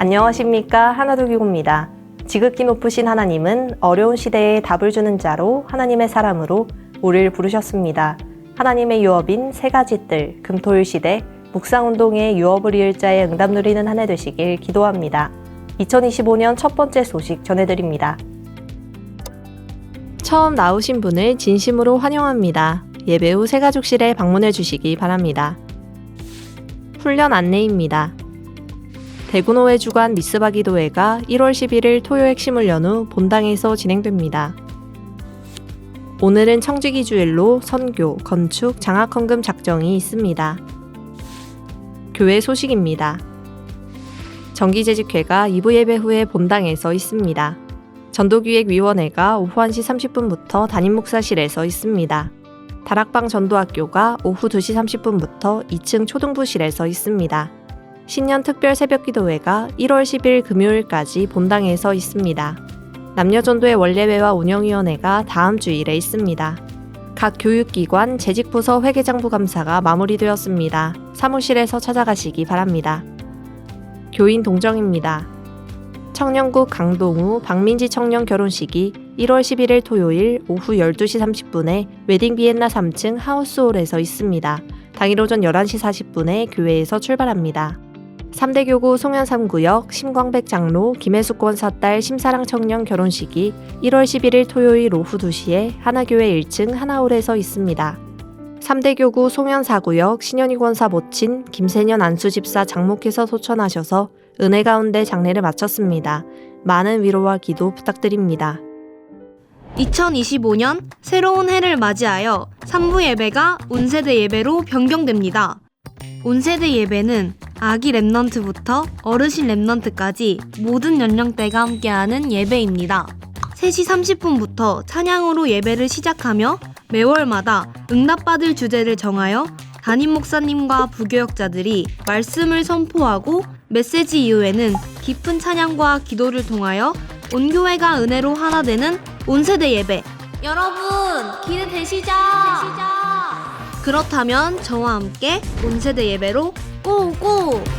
안녕하십니까 하나둘기고입니다. 지극히 높으신 하나님은 어려운 시대에 답을 주는 자로 하나님의 사람으로 우리를 부르셨습니다. 하나님의 유업인 세 가지 뜰 금토일 시대 묵상운동의 유업을 이을 자의 응답 누리는 한 해 되시길 기도합니다. 2025년 첫 번째 소식 전해드립니다. 처음 나오신 분을 진심으로 환영합니다. 예배 후 새가족실에 방문해 주시기 바랍니다. 훈련 안내입니다. 대구노회 주관 미스바 기도회가 1월 11일 토요 핵심을 연 후 본당에서 진행됩니다. 오늘은 청지기 주일로 선교, 건축, 장학헌금 작정이 있습니다. 교회 소식입니다. 정기재직회가 2부 예배 후에 본당에서 있습니다. 전도기획위원회가 오후 1시 30분부터 담임목사실에서 있습니다. 다락방 전도학교가 오후 2시 30분부터 2층 초등부실에서 있습니다. 신년 특별 새벽 기도회가 1월 10일 금요일까지 본당에서 있습니다. 남녀전도의 원례회와 운영위원회가 다음 주일에 있습니다. 각 교육기관 재직부서 회계장부 감사가 마무리되었습니다. 사무실에서 찾아가시기 바랍니다. 교인 동정입니다. 청년국 강동우 박민지 청년 결혼식이 1월 11일 토요일 오후 12시 30분에 웨딩 비엔나 3층 하우스홀에서 있습니다. 당일 오전 11시 40분에 교회에서 출발합니다. 3대 교구 송현 3구역 심광백 장로 김혜숙 권 사딸 심사랑 청년 결혼식이 1월 11일 토요일 오후 2시에 하나교회 1층 하나홀에서 있습니다. 3대 교구 송현 4구역 신현희 권사 모친 김세년 안수 집사 장목해서 소천하셔서 은혜 가운데 장례를 마쳤습니다. 많은 위로와 기도 부탁드립니다. 2025년 새로운 해를 맞이하여 3부 예배가 온세대 예배로 변경됩니다. 온세대 예배는 아기 랩넌트부터 어르신 랩넌트까지 모든 연령대가 함께하는 예배입니다. 3시 30분부터 찬양으로 예배를 시작하며 매월마다 응답받을 주제를 정하여 담임 목사님과 부교역자들이 말씀을 선포하고 메시지 이후에는 깊은 찬양과 기도를 통하여 온 교회가 은혜로 하나 되는 온세대 예배. 여러분 기대되시죠? 그렇다면 저와 함께 온세대 예배로 고고!